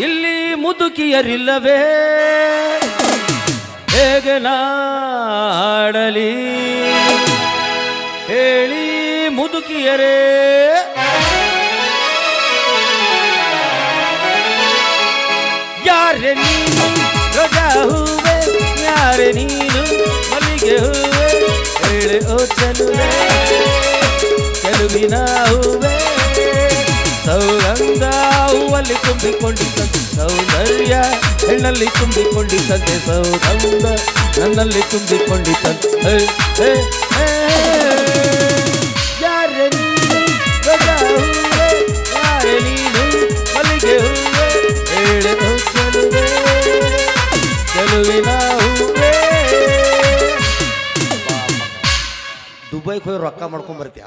ಇಲ್ಲಿ ಮುದುಕಿಯರಿಲ್ಲವೇ? ಹೇಗೆ ನಾಡಲಿ? ಹೇಳಿ ಮುದುಕಿಯರೇ. ಯಾರೇ ನೀನು? ರೋಜಾ ಹೂವೆ? ಯಾರೇ ನೀನು? ಮಲ್ಲಿಗೆ ಹೂವೆ? ಹೇಳೆ ಚಲುವೆ. ಕೆಲವಿನ ಹೂವೆ? ಹೂವಲ್ಲಿ ತುಂಬಿಕೊಂಡಿದ್ದಂತೆ ಸೌಂದರ್ಯ, ಹೆಣ್ಣಲ್ಲಿ ತುಂಬಿಕೊಂಡಿದ್ದಂತೆ ಸೌಗಂಧ, ನನ್ನಲ್ಲಿ ತುಂಬಿಕೊಂಡಿದ್ದಂತೆ ಹೇ. ಯಾರೆ ನೀನು ದುಬೈಗೆ ಹೋಗಿ ರೊಕ್ಕ ಮಾಡ್ಕೊಂಡ್ ಬರ್ತೀಯ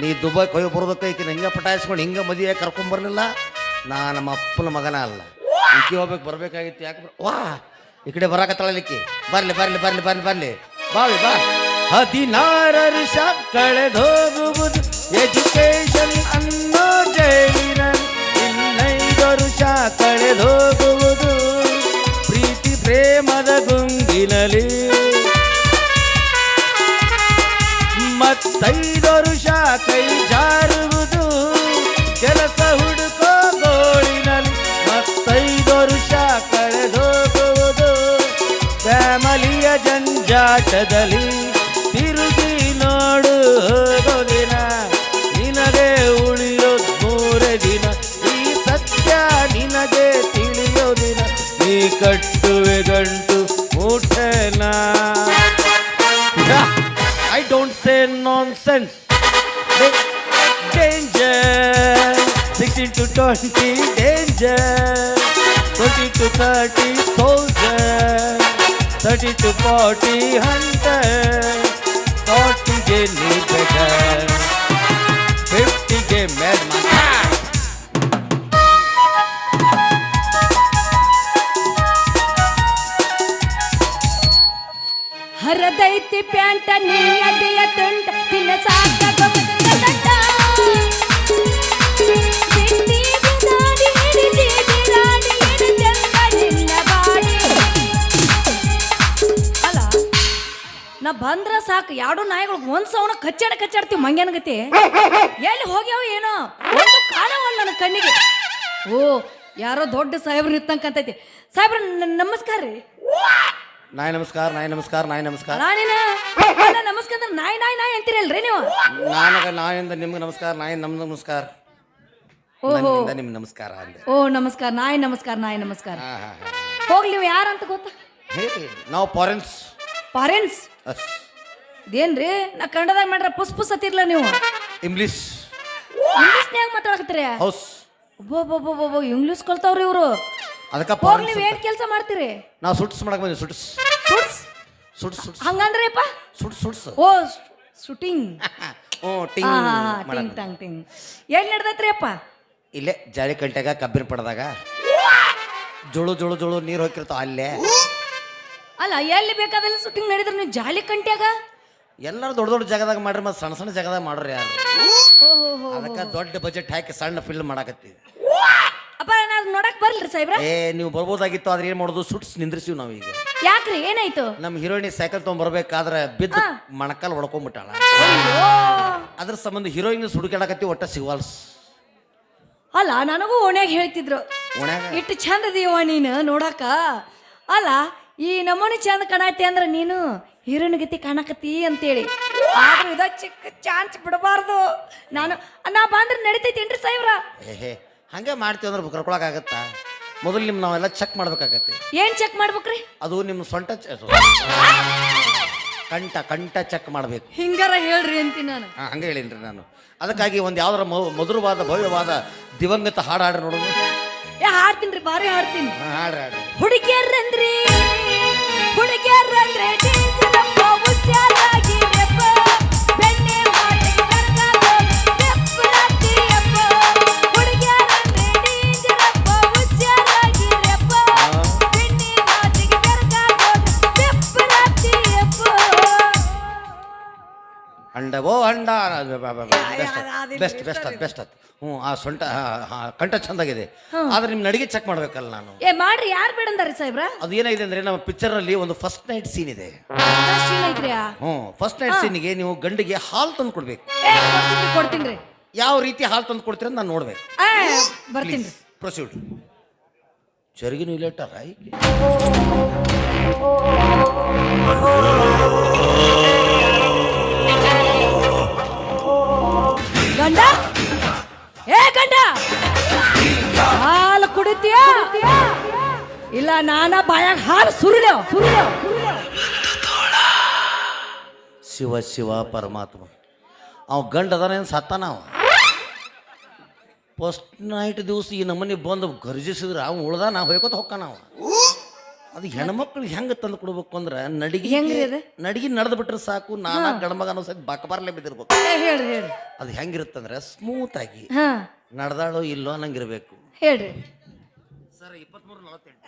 ನೀ ದುಬೈ ಹೋಗಿ ಬರೋದಕ್ಕೆ ಈಕಿನ ಹಿಂಗೆ ಪಟಾಯಿಸ್ಕೊಂಡು ಹಿಂಗೆ ಮದುವೆ ಕರ್ಕೊಂಬರ್ಲಿಲ್ಲ ನಾ ನಮ್ಮ ಅಪ್ಪನ ಮಗನ ಅಲ್ಲ. ಈಕೆ ಹೋಗ್ಬೇಕು, ಬರ್ಬೇಕಾಗಿತ್ತು ಯಾಕೆ ವಾ ಈ ಕಡೆ ತಳಲಿಕ್ಕೆ ಬರಲಿ ಬರಲಿ, ಬರ್ಲಿ ಬರ್ಲಿ, ಬರಲಿ. ಬಾವಿ ಬಾ ಹದಿನಾರು ವರ್ಷ ಕಳೆದೋಗುವುದು ಎಜುಕೇಶನ್ ಅನ್ನೋ ಜೈಲಿನ ಇನ್ನೈದು ವರ್ಷ ಕಳೆದೋಗುವುದು ಪ್ರೀತಿ, ಪ್ರೇಮದ ಗುಂಗಿನಲ್ಲಿ ಮತ್ತೈದು ವರುಷ ಕೈ ಜಾರುವುದು. ಕೆಲಸ ಹುಡುಕೋ ಗೋಳಿನಲ್ಲಿ ಮತ್ತೈದು ವರುಷ ಕಳೆದೋಗುವುದು ಫ್ಯಾಮಲಿಯ ಜಂಜಾಟದಲ್ಲಿ nonsense. Danger. 16 to 20, danger. 20 to 30, soldier. 30 to 40, hunter. 40 game better. 50 game madman. ಹರದೈತಿ ಪ್ಯಾಂಟ ನೀ ತುಂಟ ತಿನ್ನ ನಾ ಬಂದ್ರ ಸಾಕು ಎರಡು ನಾಯಿಗಳು ಒಂದ್ ಸೌಣ ಕಚ್ಚಾಡ ಕಚ್ಚಾಡ್ತೀವಿ ಮಂಗ್ಯಾನ ಗತಿ ಎಲ್ಲಿ ಹೋಗ್ಯಾವ ಏನೋ? ಒಂದು ಕಾಣವಲ್ಲ ನನ್ನ ಕಣ್ಣಿಗೆ. ಓ, ಯಾರೋ ದೊಡ್ಡ ಸಾಹೇಬ್ರು ಇತ್ತಂಕಂತೈತಿ. ಸಾಹೇಬ್ರ ನಮಸ್ಕಾರ ರೀ. ನಾಯಿ ನಮಸ್ಕಾರ ನಾಯಿ ನಮಸ್ಕಾರ ನಾಯಿ ನಮಸ್ಕಾರ. ನಾನಿನ ಅಲ್ಲ, ನಮಸ್ಕಾರ ಅಂದ್ರೆ ನಾಯಿ ನಾಯಿ ನಾಯಿ ಅಂತೀರಲ್ರಿ ನೀವು? ನಾನಗ ನಾಯಿಂದ ನಿಮ್ಗೆ ನಮಸ್ಕಾರ ನಾಯಿ ನಮ್ ನಮಸ್ಕಾರ. ಓಹೋ. ನನ್ನಿಂದ ನಿಮ್ಗೆ ನಮಸ್ಕಾರ ಅಂದೆ. ಓ ನಮಸ್ಕಾರ ನಾಯಿ ನಮಸ್ಕಾರ ನಾಯಿ ನಮಸ್ಕಾರ. ಹಾ ಹಾ ಹಾ. ಹೋಗ್ಲಿ ನೀವು ಅಂತ ಗೊತ್ತಾ? ಹೇ ನಾವು ಫಾರೆನ್ಸ್ ಪಾರೆಂಟ್ಸ್ ಅಸ್ ಇದೇನ್ರಿ? ನಾ ಕನ್ನಡದಾಗ ಮಾಡ್ರ ಪುಸ್ ಪುಸ್ ಅತ್ತಿರ್ಲ ನೀವು. ಇಂಗ್ಲಿಷ್ ಇಂಗ್ಲೀಷ್ನ್ಯಾಗ ಮಾತಾಡಕತ್ತೀರಿ? ಹೌಸ್ ಒಬ್ಬೊಬ್ಬೊಬ್ಬೊಬ್ಬೊ ಇಂಗ್ಲಿಷ್ ಕಲ್ತಾವ್ರಿ ಇವರು. ಅದಕ್ಕೆ ಹೋಗ್ ನೀವ್ ಏನು ಕೆಲಸ ಮಾಡ್ತೀರಿ? ನಾವು ಸುಟ್ಸ್ ಮಾಡಕ್ ಬಂದ್ವಿ ಸುಟ್ಸ್ ಸುಟ್ಸ್ ಸುಟ್ಸ್ ಸುಟ್ಸ್ ಹಂಗಂದ್ರಪ್ಪ? ಸುಟ್ಸ್ ಸುಟ್ಸ್ ಓ ಶೂಟಿಂಗ್. ಹಾ ಟಿಂಗ್ ಮಾಡಕ್ ಟಿಂಗ್ ಟಂಗ್ ಟಿಂಗ್. ಏನ್ ನಡ್ದೈತ್ರಿ ಅಪ್ಪ ಇಲ್ಲೇ ಜಾಲಿ ಕಂಟ್ಯಾಗ ಕಬ್ಬಿನ ಪಡೆದಾಗ. ಜೋಳು ಜೋಳು ಜೋಳು ನೀರು ಹೋಗಿರ್ತಾವ ಅಲ್ಲೇ. ಅಲ್ಲ ಎಲ್ಲಿ ಬೇಕಾದಲ್ಲಿ ಶೂಟಿಂಗ್ ನಡೆದ್ರೆ ನೀವು ಜಾಲಿ ಕಂಟ್ಯಾಗ? ಎಲ್ಲರೂ ದೊಡ್ಡ ದೊಡ್ಡ ಜಾಗದಾಗ ಮಾಡ್ರಿ ಮತ್ತೆ ಸಣ್ಣ ಸಣ್ಣ ಜಾಗದಾಗ ಮಾಡ್ರಿ ಯಾರು. ಹೋ ಹೋ ಅದಕ್ಕೆ ದೊಡ್ಡ ಬಜೆಟ್ ಹಾಕಿ ಸಣ್ಣ ಫಿಲ್ಮ್ ಮಾಡಾಕತ್ತೀವಿ. ನಾನು ನೋಡಕ್ ಬರ್ಲ್ರಿ ಸಾಹೇಬ್ರ? ಏ ನೀವು ಬರ್ಬೋದಾಗಿತ್ತು ಆದ್ರೆ ಏನ್ ಮಾಡೋದು? ಸುಟ್ಸ್ ನಿಂದ್ರಿಸಿವ್ ನಾವು ಈಗ ಯಾಕ್ರಿ? ಏನಾಯ್ತು? ನಮ್ಮ ಹೀರೋಯಿನಿ ಸೈಕಲ್ ತೊಗೊಂಡ್ಬರ್ಬೇಕಾದ್ರೆ ಬಿದ್ದು ಮಣಕಾಲ್ ಹೊಡ್ಕೊಂಡ್ಬಿಟ್ಟಾಳ ಅದ್ರ ಸಂಬಂಧ ಹೀರೋಯಿನ್ ಸುಡುಕಾಡಕತ್ತಿ ಒಟ್ಟ ಸಿಗ್ವಾಲ್ಸ್. ಅಲ್ಲ ನನಗೂ ಓಣ್ಯಾಗ ಹೇಳ್ತಿದ್ರು. ಓಣ್ಯಾಗ? ಇಟ್ಟು ಚಂದ ಅದೀವ ನೀನು ನೋಡಕ. ಅಲ್ಲ ಈ ನಮೂನಿ ಚಂದ ಕಾಣತಿ ಅಂದ್ರ ನೀನು ಹೀರೋನ್ ಗತಿ ಕಾಣಕತ್ತಿ ಅಂತೇಳಿ. ಆದ್ರೂ ಇದ ಚಿಕ್ಕ ಚಾನ್ಸ್ ಬಿಡಬಾರ್ದು. ನಾನು ನಾ ಬಂದ್ರೆ ನಡಿತೈತೇನ್ರಿ ಸಾಹೇಬ್ರ? ಏಹೇ ಹಂಗೆ ಮಾಡ್ತೀವಿ ಅಂದ್ರೆ ಕರ್ಕೊಳಕಾಗತ್ತಾ ಮೊದಲು ನಿಮ್ಮ ನಾವೆಲ್ಲ ಚೆಕ್ ಮಾಡ್ಬೇಕಾಗತ್ತೆ. ಏನ್ ಚೆಕ್ ಮಾಡ್ಬೇಕ್ರಿ? ಅದು ನಿಮ್ಮ ಸೊಂಟ ಚ- ಕಂಠ ಕಂಠ ಚೆಕ್ ಮಾಡಬೇಕು. ಹಿಂಗಾರ ಹೇಳ್ರಿ ಅಂತೀನಿ ನಾನು. ಹಂಗೆ ಹೇಳಿನ್ರಿ ನಾನು. ಅದಕ್ಕಾಗಿ ಒಂದು ಯಾವ್ದಾರ ಮ- ಮಧುರವಾದ ಭವ್ಯವಾದ ದಿವಂಗತ ಹಾಡು ಹಾಡ್ರಿ ನೋಡೋದು ಏ ಹಾಡ್ತೀನಿ ಬಾರಿ ಹಾಡ್ತೀನಿ. ಹಾಂ ಹಾಡ್ರಿ ಹಾಡ್ರಿ. ಹುಡುಗಿಯರಂದ್ರಿ ಹುಡುಗಿಯರಂದ್ರೆ ಬೆಸ್ಟ್ ಬೆಸ್ಟ್ ಅದು ಬೆಸ್ಟ್ ಅದು ಹ್ಞೂ ಆ ಸೊಂಟ ಕಂಠ ಚಂದಾಗಿದೆ. ಆದ್ರೆ ನಿಮ್ಮ ನಡಿಗೆ ಚೆಕ್ ಮಾಡ್ಬೇಕಲ್ಲ ನಾನು. ಏ ಮಾಡ್ರಿ ಯಾರು ಬೇಡಂದಾರಿ ಸಾಹೇಬ್ರ? ಅದು ಏನಾಗಿದೆ ಅಂದ್ರೆ ನಮ್ಮ ಪಿಕ್ಚರ್ನಲ್ಲಿ ಒಂದು ಫಸ್ಟ್ ನೈಟ್ ಸೀನ್ ಇದೆ. ಹ್ಞೂ ಫಸ್ಟ್ ನೈಟ್ ಸೀನಿಗೆ ನೀವು ಗಂಡಿಗೆ ಹಾಲು ತಂದು ಕೊಡ್ಬೇಕು. ಕೊಡ್ತೀನಿ ಯಾವ ರೀತಿ ಹಾಲು ತಂದು ಕೊಡ್ತೀರ ಅಂತ ನಾನು ನೋಡ್ಬೇಕು. ಪ್ರೊಸೀಡ್ ಬರ್ತೀನಿ ಪ್ರೊಸೀಡ್ ಚರಿಗಿನೂ ಇಲ್ಲೇಟಾರ ಗಂಡ? ಏ ಗಂಡ! ಹಾಲು ಕುಡಿತೀಯ? ಇಲ್ಲ, ನಾನ ಬಾಯಾಗ ಹಾಲು ಸುರಿಯೋ ಸುರಿಯೋ ಶಿವ ಶಿವ, ಪರಮಾತ್ಮ. ಅವ ಗಂಡ ಅದಾನೇನು ಸತ್ತಾನ ಅವ? ಫಸ್ಟ್ ನೈಟ್ ದಿವಸ ಈ ನಮ್ಮನೆ ಬಂದು ಗರ್ಜಿಸಿದ್ರೆ ಅವ್ನು ಉಳ್ದ ನಾ ಹೋಯ್ಕೊತ ಹೊಕ್ಕಾನ ಅವ? ಅದು ಹೆಣ್ಮಕ್ಳು ಹೆಂಗೆ ತಂದು ಕೊಡ್ಬೇಕು ಅಂದ್ರೆ ನಡಿಗೆ ಹೆಂಗ್ರಿ ಅದು? ನಡಿಗೆ ನಡೆದು ಬಿಟ್ರೆ ಸಾಕು ನಾನಾ ಗಂಡ್ಮಗ ಅನ್ನೋ ಸತಿ ಬಕಬಾರ್ಲೆ ಬಿದ್ದಿರ್ಬೇಕು. ಏ ಹೇಳ್ರಿ ಹೇಳ್ರಿ. ಅದು ಹೆಂಗಿರುತ್ತಂದ್ರೆ ಸ್ಮೂತ್ ಆಗಿ ಹಾ. ನಡೆದಾಳೋ ಇಲ್ಲೋ ಅನ್ನಂಗಿರ್ಬೇಕು. ಹೇಳ್ರಿ. ಸರ್ ಇಪ್ಪತ್ಮೂರು ನಲವತ್ತೆಂಟು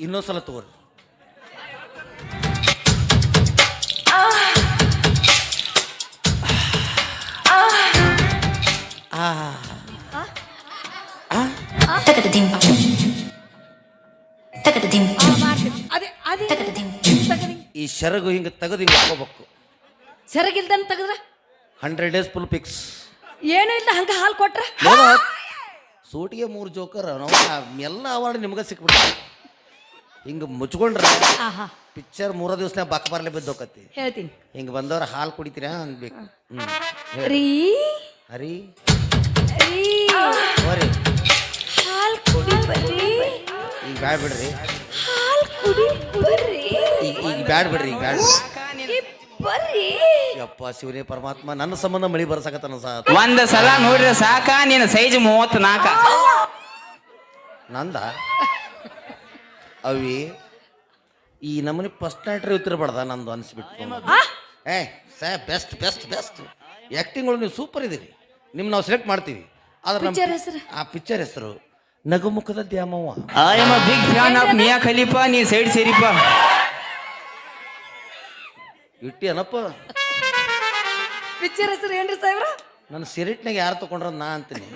ಇನ್ನೊಂದ್ಸಲ ತಗೋರಿ. ಈ ಶರಗು ಹಿಂಗೆ ತೆಗೆದು ಹಿಂಗೆ ಹಾಕೋಬೇಕು ಸೆರಗಿಲ್ದನ್ ತೆಗದ್ರ ಹಂಡ್ರೆಡ್ ಡೇಸ್ ಫುಲ್ ಪಿಕ್ಸ್ ಏನು ಇಲ್ಲ ಹಂಗ ಹಾಲು ಕೊಟ್ರ ಸೂಟಿಗೆ ಮೂರು ಜೋಕರ್ ಎಲ್ಲ ಅವಾರ್ಡ್ ನಿಮ್ಗೆ ಸಿಕ್ಬಿಟ್ಟು ಹಿಂಗೆ ಮುಚ್ಕೊಂಡ್ರೆ ಆಹಾ ಪಿಕ್ಚರ್ ಮೂರ ದಿವಸ ಬಕ್ ಬರ್ಲೆ ಬಿದ್ದೋಕತಿ ಹೇಳ್ತೀನಿ ಹಿಂಗೆ ಬಂದವ್ರ ಹಾಲು ಕುಡಿತೀರಾ ಅನ್ಬೇಕು ರೀ ಹರಿ ರೀ ಹೋರಿ ಹಾಲ್ ಕುಡಿ ಬರ್ರಿ. ಈಗ ಬ್ಯಾಡ್ ಬಿಡ್ರಿ. ಹಾಲ್ ಕುಡಿ ಬರ್ರಿ. ಈಗ ಈಗ ಬ್ಯಾಡ್ ಬಿಡ್ರಿ ಈಗ ಬ್ಯಾಡ್ ಬರ್ರಿ. ಯಪ್ಪ ಶಿವನೇ ಪರಮಾತ್ಮ ನನ್ನ ಸಂಬಂಧ ಮಳಿ ಬರ್ಸಕತ್ತಾನ ಸಾ ಒಂದ ಸಲ ನೋಡಿದ್ರೆ ಸಾಕ ನಿನ್ನ ಸೈಜ್ ಮೂವತ್ ನಾಲ್ಕ ನಂದ? ಅವಿ ಈ ನಮ್ಮನೆ ಫಸ್ಟ್ ನೈಟ್ರ್ ಉತ್ತಿರಬಾರ್ದ ನಂದು ಅನಿಸ್ಬಿಟ್ಟು ಆ? ಏ ಸಾ ಬೆಸ್ಟ್ ಬೆಸ್ಟ್ ಬೆಸ್ಟ್ ಆ್ಯಕ್ಟಿಂಗ್ಗಳು ನೀವು ಸೂಪರ್ ಇದೀರಿ. ನಿಮ್ಮ ನಾವು ಸೆಲೆಕ್ಟ್ ಮಾಡ್ತೀವಿ. ಆದ್ರೆ Picture ಹೆಸ್ರು? ಆ ಪಿಕ್ಚರ್ ಹೆಸರು ನಗುಮುಖದ Dyamavva. I am a big fan of Mia Khalifa ನೀ ಸೈಡ್ ಸೇರಿಪ್ಪ. ಇಟ್ಟಿ ಏನಪ್ಪ? ಪಿಕ್ಚರ್ ಹೆಸರು ಏನ್ರಿ ಸಾಹೇಬ್ರ? ನನ್ನ ಸಿರಿಟ್ನಾಗ ಯಾರು ತಗೊಂಡ್ರ ನಾ ಅಂತೀನಿ.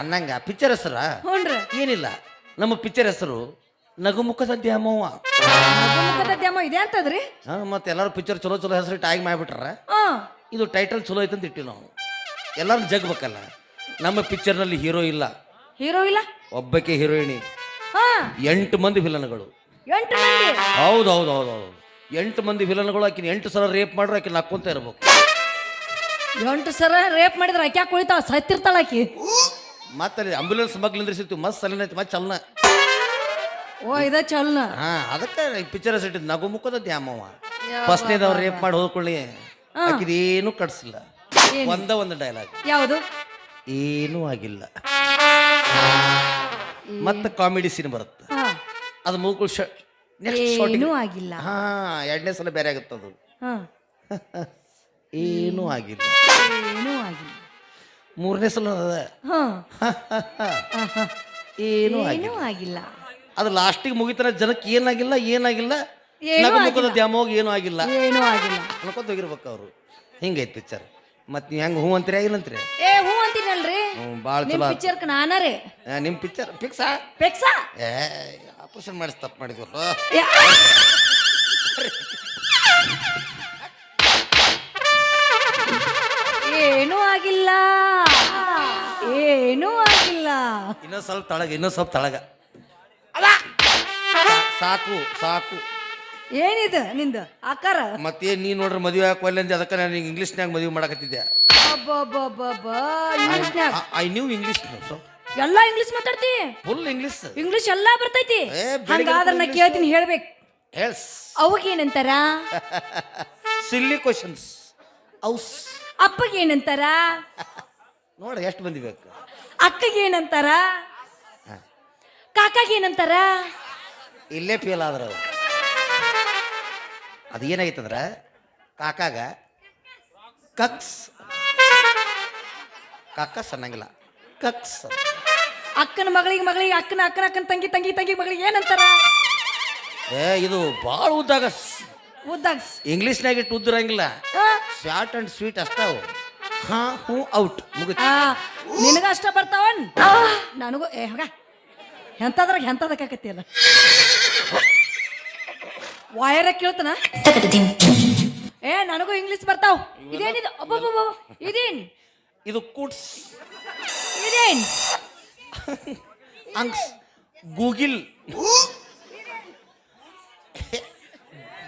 ಅನ್ನಂಗ ಪಿಕ್ಚರ್ ಹೆಸರ? ಹ್ಞೂನ್ರಿ ಏನಿಲ್ಲ. ನಮ್ಮ ಪಿಕ್ಚರ್ ಹೆಸರು ನಗುಮುಖದ ದ್ಯಾಮವ್ವ. ಮತ್ತೆಲ್ಲಾರು ದ್ಯಾಮ ಇದೆ ಅಂತದ್ರಿ? ಹಾಂ ಮತ್ತೆ ಎಲ್ಲರೂ ಪಿಕ್ಚರ್ ಚಲೋ ಚಲೋ ಹೆಸರು ಟ್ಯಾಗ್ ಮಾಡಿಬಿಟ್ರ. ಹಾ. ಇದು ಟೈಟಲ್ ಚಲೋ ಐತಂತ ಇಟ್ಟಿವಿ ನಾವು ಎಲ್ಲರೂ ಜಗ್ಬೇಕಲ್ಲ. ನಮ್ಮ ಪಿಕ್ಚರ್ನಲ್ಲಿ ಹೀರೋ ಇಲ್ಲ. ಹೀರೋ ಇಲ್ಲ? ಒಬ್ಬಕ್ಕೆ ಹೀರೋಯಿನಿ ಹಾ. ಎಂಟು ಮಂದಿ ವಿಲನ್ಗಳು ಎಂಟು ಮಂದಿ? ಹೌದು ಹೌದು ಹೌದು ಹೌದು. ಎಂಟು ಮಂದಿ ವಿಲನ್ಗಳು ಆಕಿನ ಎಂಟು ಸಲ ರೇಪ್ ಮಾಡ್ರೆ ಆಕಿನ ನಕ್ಕೊಂತ ಇರ್ಬೇಕು. ಎಂಟು ಸರ ರೇಪ್ ಮಾಡಿದ್ರೆ ಆಕೆ ಯಾಕೆ ಕುಳಿತಾವ ಸತ್ತಿರ್ತಾಳ ಆಕಿ. ಮತ್ತೆ ಆಂಬ್ಯುಲೆನ್ಸ್ ಮಗ್ಲಿಂದ್ರ ಮಗ್ಲು ಮಸ್ತ್ ಸಲನ ಐತಿ ಮತ್ತೆ ಚಲನ. ಓ ಇದ ಚಲ್ನ. ಹಾ ಅದಕ್ಕೆ ಪಿಕ್ಚರ್ ಸಿಟ್ಟಿದ್ ನಗು ಮುಖದ ದ್ಯಾಮವ್ವ. ಫಸ್ಟ್ನೇದವ್ರು ರೇಪ್ ಮಾಡಿ ಹೋದ್ಕೊಳ್ಳಿ. ಆಕಿದೇನು ಕಟ್ಸಿಲ್ಲ. ಒಂದ ಒಂದು ಡೈಲಾಗ್ ಯಾವುದು? ಏನೂ ಆಗಿಲ್ಲ. ಮತ್ತೆ ಕಾಮಿಡಿ ಸೀನ್ ಬರುತ್ತೆ. ಹಾ. ಅದು ಮುಗುಳ್ ಶಾರ್ಟ್ ಏನೂ ಆಗಿಲ್ಲ. ಹಾ ಎರಡನೇ ಸಲ ಬೇರೆ ಆಗುತ್ತೆ ಅದು. ಹಾ. ಏನೂ ಆಗಿಲ್ಲ. ಏನೂ ಆಗಿಲ್ಲ. ಮೂರನೇ ಸಲ ಅದ. ಹಾ. ಏನೂ ಏನೂ ಆಗಿಲ್ಲ. ಆಗಿಲ್ಲ ಅದು ಲಾಸ್ಟಿಗೆ ಮುಗಿತಾರ ಜನಕ್ಕೆ ಏನಾಗಿಲ್ಲ ಏನಾಗಿಲ್ಲ. ಏನೂ ಆಗಿಲ್ಲ. ದ್ಯಾಮೋಗ ಏನೂ ಆಗಿಲ್ಲ. ಏನೂ ಆಗಿಲ್ಲ. ಅನ್ಕೊಂತ ಹೋಗಿರ್ಬೇಕು ಅವರು. ಹಿಂಗೈತೆ ಪಿಕ್ಚರ್ ಮತ್ತೆ ನೀವು ಹೆಂಗೆ ಹೂ ಅಂತೀರಿ ಆಗಿಲ್ಲಂತ್ರಿ ಏ ಹೂ ಅಂತೀನಲ್ರಿ. ಹ್ಞೂ ಭಾಳ ನಿಮ್ ಚಲೋ ಪಿಕ್ಚರ್ಕ್ ನಾನರೇ. ನಿಮ್ಮ ಪಿಕ್ಚರ್ ಫಿಕ್ಸಾ ಪೆಕ್ಸಾ? ಏ ಆಪರೇಷನ್ ಮಾಡಿಸಿ ತಪ್ಪು ಮಾಡಿದ್ವಲ್ಲ ಯಾ- ಏನೂ ಆಗಿಲ್ಲ. ಏನೂ ಆಗಿಲ್ಲ. ಇನ್ನೊಂದು ಸ್ವಲ್ಪ ತಳಗ ಇನ್ನೊಂದು ಸ್ವಲ್ಪ ತಳಗ. ಸಾಕು ಸಾಕು. ಏನಿದು ನಿಂದು? ಆಕಾರ? ಮತ್ತೆ ನೀ ನೋಡ್ರಿ ಮದುವೆ ಹಾಕೋಲ್ಲ ಅಂದೆ ಅದಕ್ಕೆ ನಾನು ಇಂಗ್ಲೀಷ್ನಾಗ ಮದುವೆ ಮಾಡಕತ್ತಿದ್ದೆ. ಇಂಗ್ಲಿಷ್ನ್ಯಾಗ ಐ ನ್ಯೂ ಇಂಗ್ಲಿಷ್ ಸೊ ಎಲ್ಲಾ ಇಂಗ್ಲಿಷ್ ಮಾತಾಡ್ತಿ? ಫುಲ್ ಇಂಗ್ಲೀಷ್ ಇಂಗ್ಲಿಷ್ ಎಲ್ಲ ಬರ್ತೈತಿ. ಏ, ಬೆಳಿಗ್ಗೆ ಹಂಗಾದ್ರ ನಾ. ಕೇಳ್ತೀನಿ ಹೇಳ್ಬೇಕು. ಹೇಳ್ಸ್ ಅವಗೇನಂತಾರ ಸಿಲ್ಲಿ ಕ್ವಶನ್ಸ್ ಔಸ್ ಅಪ್ಪಗೇನಂತಾರ? ನೋಡಿ ಎಷ್ಟು ಮಂದಿ ಬೇಕು? ಅಕ್ಕಗೇನಂತಾರ? ಕಾಕಾಗೇನಂತಾರ? ಇಲ್ಲೇ ಫೇಲ್ ಆದ್ರೆ ಅದು ಏನಾಗೈತಂದ್ರೆ ಕಾಕಾಗ ಕಕ್ಸ್. ಕಕ್ಕಸ್ ಅನ್ನಂಗಿಲ್ಲ ಕಕ್ಸ್. ಅಕ್ಕನ ಮಗಳಿಗೆ ಮಗಳಿಗೆ ಅಕ್ಕನ ಅಕ್ಕನ ಅಕ್ಕನ ತಂಗಿ ತಂಗಿ ತಂಗಿ ಮಗಳಿಗೆ ಏನಂತಾರ? ಏ ಇದು ಭಾಳ ಉದ್ದಾಗ ಉದ್ದಾಗ ಇಂಗ್ಲೀಷ್ನಾಗ ಇಟ್ಟು ಉದ್ದಿರಂಗಿಲ್ಲ ಶಾರ್ಟ್ ಅಂಡ್ ಸ್ವೀಟ್ ಅಷ್ಟಾವು ಹಾ ಹೂ ಔಟ್. ಮುಗಿತು. ನಿನಗ ಅಷ್ಟ ಬರ್ತಾವನ್? ನನಗೂ ಏ ಹೋಗ. ಎಂತದ್ರಾಗ ಎಂತದಕ್ಕಾಕತ್ತಿಯಲ್ಲ ವಾಯರ ಕೇಳ್ತಾನ? ಏ ನನಗೂ ಇಂಗ್ಲಿಷ್ ಬರ್ತಾವ್. ಇದೇನಿದು ಅಬ್ಬಬ್ಬಬ್ಬ. ಇದೇನ್? ಇದು ಕೂಟ್ಸ್ ಇದೇನ್? ಅಂಕ್ಸ್ ಗೂಗಿಲ್.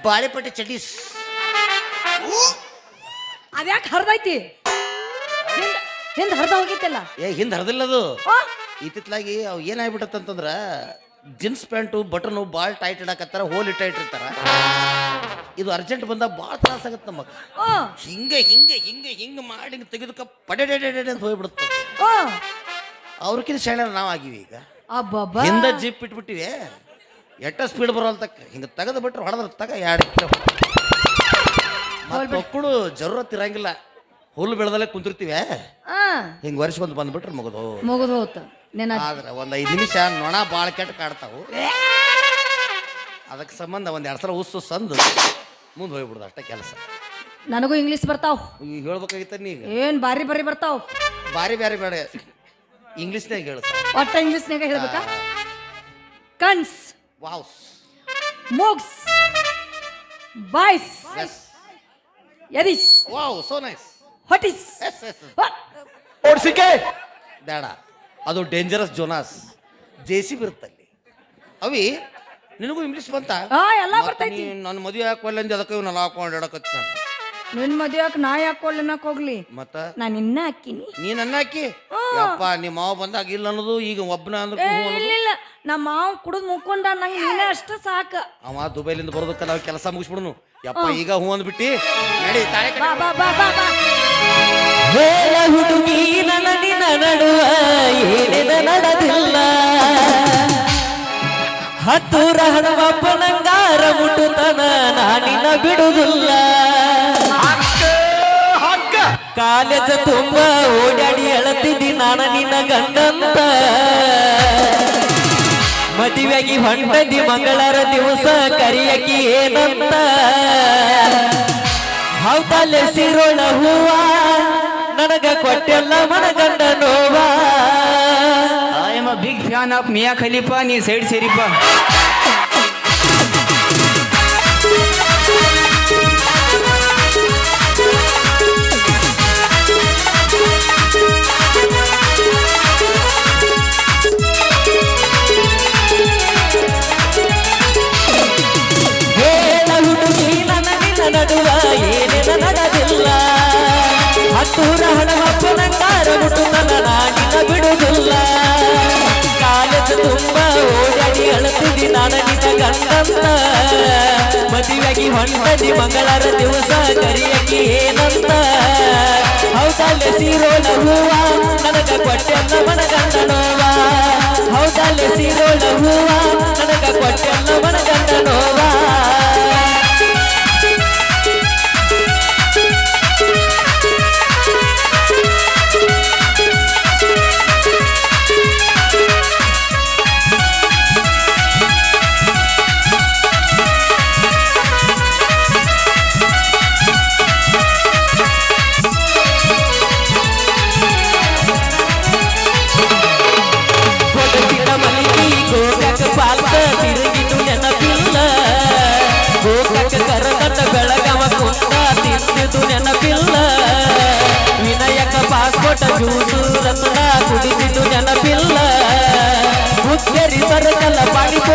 ಬಾಳೆಪಟ್ಟೆ ಚಟೀಸ್ ಅದ್ಯಾಕೆ ಹರಿದೈತಿ ಹಿಂದ್ ಹಿಂದ ಹರಿದ ಹೋಗಿತ್ತಲ್ಲ ಏ ಹಿಂದೆ ಹರಿದಿಲ್ಲ ಅದು ಇತ್ತಿತ್ಲಾಗಿ ಅವು ಏನಾಗ್ಬಿಟ್ಟತ್ತಂತಂದ್ರ ಜೀನ್ಸ್ ಪ್ಯಾಂಟು ಬಟನು ಭಾಳ ಟೈಟ್ ಇಡಕತ್ತಾರ ಹೋಲ್ ಟೈಟ್ ಇರ್ತಾರ ಇದು ಅರ್ಜೆಂಟ್ ಬಂದಾಗ ಭಾಳ ತ್ರಾಸ ಆಗತ್ತೆ ನಮಗೆ ಹಿಂಗ ಹಿಂಗೆ ಹಿಂಗೆ ಹಿಂಗೆ ಹಿಂಗೆ ಮಾಡಿ ಹಿಂಗೆ ತೆಗೆದಕ್ಕೆ ಪಡೆಡೆ ಅಂತ ಹೋಗ್ಬಿಡುತ್ತೆ. ಆ. ಅವ್ರಕ್ಕಿಂತ ಶಾಣೆ ನಾವು ಆಗಿವಿ ಈಗ. ಹಿಂದ ಹಿಂದೆ ಜೀಪ್ ಇಟ್ಬಿಟ್ಟಿವಿ. ಎಟ್ಟ ಸ್ಪೀಡ್ ಬರೋಲ್ತಕ್ಕ. ಹಿಂಗೆ ತೆಗೆದು ಬಿಟ್ರೆ ಹೊಡೆದ್ರ ತಗ ಎರಡು ಮಕ್ಕಳು ಜರೂರತ್ ಇರಂಗಿಲ್ಲ. ಹುಲ್ಲು ಬೆಳೆದಲ್ಲೇ ಕುಂತಿರ್ತೀವಿ. ಆ. ಹಿಂಗೆ ಬಂದು ಬಂದ್ಬಿಟ್ರೆ ಮುಗಿದು ಮುಗಿದು ಹೋತ ಆದ್ರೆ ಒಂದು ಐದು ನಿಮಿಷ ನೊಣ ಭಾಳ ಕೆಟ್ಟ ಕಾಡ್ತಾವು. ಅದಕ್ಕೆ ಸಂಬಂಧ ಒಂದು ಎರಡು ಸಲ ಉಸ್ಸು ಸಂದು ಮುಂದೆ ಹೋಗ್ಬಿಡ್ದು ಅಷ್ಟೇ ಕೆಲಸ. ನನಗೂ ಇಂಗ್ಲಿಷ್ ಬರ್ತಾವ್. ಈಗ ಹೇಳ್ಬೇಕಾಗಿತ್ತ ನೀ ಈಗ. ಏನ್ ಬಾರಿ ಬಾರಿ ಬರ್ತಾವ್. ಬಾರಿ ಬ್ಯಾರಿ ಬೇಡ ಇಂಗ್ಲೀಷ್ನಾಗ ಹೇಳು ಒಟ್ಟ ಇಂಗ್ಲಿಷ್ನಾಗ ಹೇಳ್ಬೇಕಾ? ಕನ್ಸ್. ವಾವ್ಸ್. ಮೂಗ್ಸ್. ಬಾಯ್ಸ್. ಎಸ್ ಎದಿಸ್. ವಾವ್ ಸೋ ನೈಸ್ ಹೊಟಿಸ್. ಎಸ್ ಎಸ್ ಓಡ್ಸಿಕೆ ಓಡಿಸಿಕೆ. ಬೇಡ. ಅದು ಡೇಂಜರಸ್ ಜೋನಾಸ್ ಜೆ ಸಿ ಇರುತ್ತಲ್ಲಿ. ಅವಿ ನಿನಗೂ ಇಂಗ್ಲೀಷ್ ಬಂತ? ಆ ಎಲ್ಲ ಬರ್ತೈತಿ. ನನ್ನ ಮದುವೆ ಹಾಕೋಲ್ಲ ಅದಕ್ಕೆ ನಾನು ಹಾಕೊಂಡು ಹೇಳಕತ್ತ ನಾನು. ಹಾಕಿ ನಾ ಯಾಕೆ ನಾಕ್ ಹೋಗ್ಲಿ. ಮತ್ತ? ನಾನು ಇನ್ನ ಹಾಕಿನಿ ನೀನ್ ಅನ್ನ ಹಾಕಿ? ಅಪ್ಪ ನಿಮ್ಮ ಮಾವ ಬಂದಾಗ ಇಲ್ಲ ಅನ್ನೋದು ಈಗ ಒಬ್ಬನ ಅಂದ್ರೆ. ಇಲ್ಲ ಇಲ್ಲ ನಮ್ಮ ಮಾವ ಕುಡಿದ್ ಮುಕ್ಕೊಂಡ ನಂಗೆ ನೀನೇ ಅಷ್ಟ ಸಾಕ. ಅವ ದುಬೈಲಿಂದ ಬರೋದಕ್ಕ ನಾವು ಕೆಲಸ ಮುಗಿಸ್ಬಿಡುನು. ಯಪ್ಪ ಈಗ ಹೂ ಅಂದ್ಬಿಟ್ಟಿ ನಡಿ ತಾಳೆ ಬಾ ಬಾ ಬಾ ಬಾ ಹುಡುಗಿ ನಡುವ ಏನಿದ ನಡೆದಿಲ್ಲ ಹತ್ತೂರ ನಂಗಾರ ಮುಟ್ಟುತನ ನಾನಿನ ಬಿಡುವುದಿಲ್ಲ. ಕಾಲೇಜ ತುಂಬ ಓಡಾಡಿ ಅಳತಿದ್ದಿ ನಾನು ನಿನ್ನ ಗಂಡಂತ. ಮದುವೆಗೆ ಹೊಂಟದಿ ಮಂಗಳರ ದಿವಸ ಕರಿಯಕಿ ಏನಂತ? ಹೌದಲ್ಲೇ ಸಿರೋಣ ಹೂವ? ನನಗ ಕೊಟ್ಟೆಲ್ಲ ಮನಗಂಡ ನೋವ? Big fan of Mia Khalifa, ನೀ ಸೈಡ್ ಸೇರಿಪ್ಪ. ನಿನ್ನ ಮದುವೆಯಾಗಿ ಹೊಂಟದಿ ಮಂಗಳರ ದಿವಸ ಕರಿಯಕಿ ಏನಂತ? ಹೌದಲ್ಲೇ ಸೀರೋ ಹೂವ ನನಗ ಕೊಟ್ಟೆಲ್ಲ ಮನಗಂಡ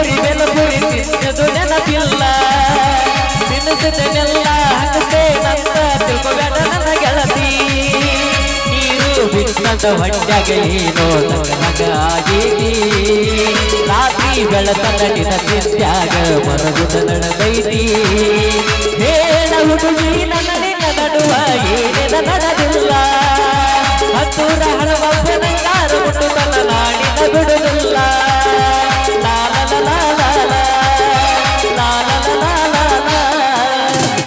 ಕುರಿವೆಲ್ಲ ಕುರಿತಿದ್ದು ನೆನಪಿಲ್ಲ. ತಿನ್ನಿಸಿದನೆಲ್ಲ ಹಾಕಿದೆ ನನ್ನ ತಿಳ್ಕೊಬೇಡ ನನ್ನ ಗೆಳತಿ. ನೀರು ಬಿಟ್ಟದ ಹೊಟ್ಟೆಗೆ ಏನೋ ನನಗಾಗಿ ರಾತ್ರಿ ಬೆಳತ ನಟಿನ ತಿಂದ್ಯಾಗ ಮರಗುದ ನಡೆದೈತಿ ಹೇಳ ಹುಡುಗಿ ನನ್ನ ನಿನ್ನ ನಡುವ ಏನಿದ ನಡೆದಿಲ್ಲ ಹತ್ತೂರ ಹಣವ ಬೆನಂಗಾರ ಬಿಟ್ಟು ತನ್ನ ನಾಡಿನ ಬಿಡುದಿಲ್ಲ